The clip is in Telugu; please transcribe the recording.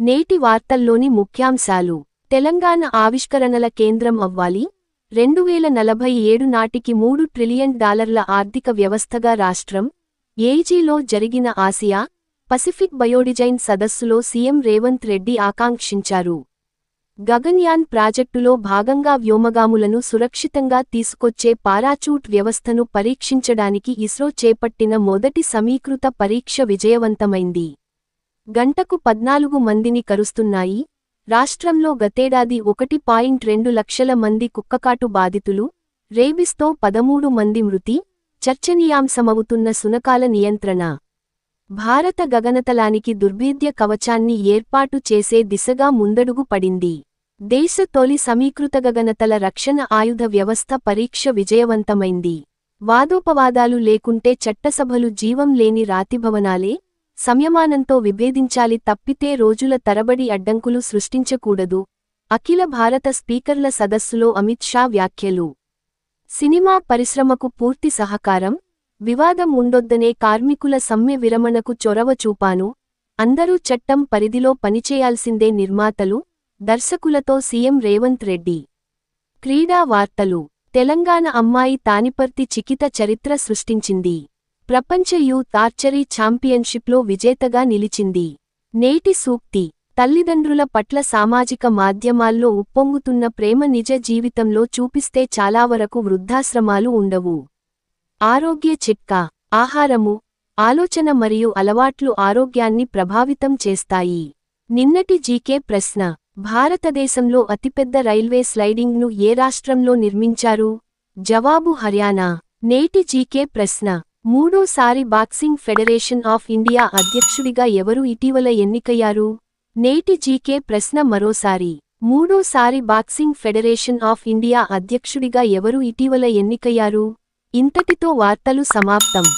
నేటి వార్తల్లోని ముఖ్యాంశాలు. తెలంగాణ ఆవిష్కరణల కేంద్రం అవ్వాలి. రెండు వేల నలభై ఏడు నాటికి మూడు ట్రిలియన్ డాలర్ల ఆర్థిక వ్యవస్థగా రాష్ట్రం. ఏజీలో జరిగిన ఆసియా పసిఫిక్ బయోడిజైన్ సదస్సులో సీఎం రేవంత్ రెడ్డి ఆకాంక్షించారు. గగన్యాన్ ప్రాజెక్టులో భాగంగా వ్యోమగాములను సురక్షితంగా తీసుకొచ్చే పారాచూట్ వ్యవస్థను పరీక్షించడానికి ఇస్రో చేపట్టిన మొదటి సమీకృత పరీక్ష విజయవంతమైంది. గంటకు పద్నాలుగు మందిని కరుస్తున్నాయి. రాష్ట్రంలో గతేడాది ఒకటి పాయింట్ రెండు లక్షల మంది కుక్కకాటు బాధితులు రేబిస్తో పదమూడు మంది మృతి చర్చనీయాంశమవుతున్న సునకాల నియంత్రణ. భారత గగనతలానికి దుర్భేద్య కవచాన్ని ఏర్పాటు చేసే దిశగా ముందడుగు పడింది. దేశ తొలి సమీకృత గగనతల రక్షణ ఆయుధ వ్యవస్థ పరీక్ష విజయవంతమైంది. వాదోపవాదాలు లేకుంటే చట్టసభలు జీవం లేని రాతిభవనాలే సంయమానంతో విభేదించాలి తప్పితే రోజుల తరబడి అడ్డంకులు సృష్టించకూడదు. అఖిల భారత స్పీకర్ల సదస్సులో అమిత్ షా వ్యాఖ్యలు. సినిమా పరిశ్రమకు పూర్తి సహకారం. వివాదం ఉండొద్దనే కార్మికుల సమ్మె విరమణకు చొరవ చూపాను. అందరూ చట్టం పరిధిలో పనిచేయాల్సిందే నిర్మాతలు. దర్శకులతో సీఎం రేవంత్ రెడ్డి. క్రీడా వార్తలు. తెలంగాణ అమ్మాయి తానిపర్తి చికిత చరిత్ర సృష్టించింది. ప్రపంచ యూత్ ఆర్చరీ ఛాంపియన్షిప్లో విజేతగా నిలిచింది. నేటి సూక్తి తల్లిదండ్రుల పట్ల సామాజిక మాధ్యమాల్లో ఉప్పొంగుతున్న ప్రేమ నిజ జీవితంలో చూపిస్తే చాలా వరకు వృద్ధాశ్రమాలు ఉండవు. ఆరోగ్య చిట్కా ఆహారము ఆలోచన మరియు అలవాట్లు ఆరోగ్యాన్ని ప్రభావితం చేస్తాయి. నిన్నటి జీకే ప్రశ్న భారతదేశంలో అతిపెద్ద రైల్వే స్లైడింగ్ను ఏ రాష్ట్రంలో నిర్మించారు? జవాబు హర్యానా. నేటి జీకే ప్రశ్న మూడోసారి బాక్సింగ్ ఫెడరేషన్ ఆఫ్ ఇండియా అధ్యక్షుడిగా ఎవరు ఇటీవల ఎన్నికయ్యారు? నేటి జీకే ప్రశ్న మరోసారి. మూడోసారి బాక్సింగ్ ఫెడరేషన్ ఆఫ్ ఇండియా అధ్యక్షుడిగా ఎవరు ఇటీవల ఎన్నికయ్యారు? ఇంతటితో వార్తలు సమాప్తం.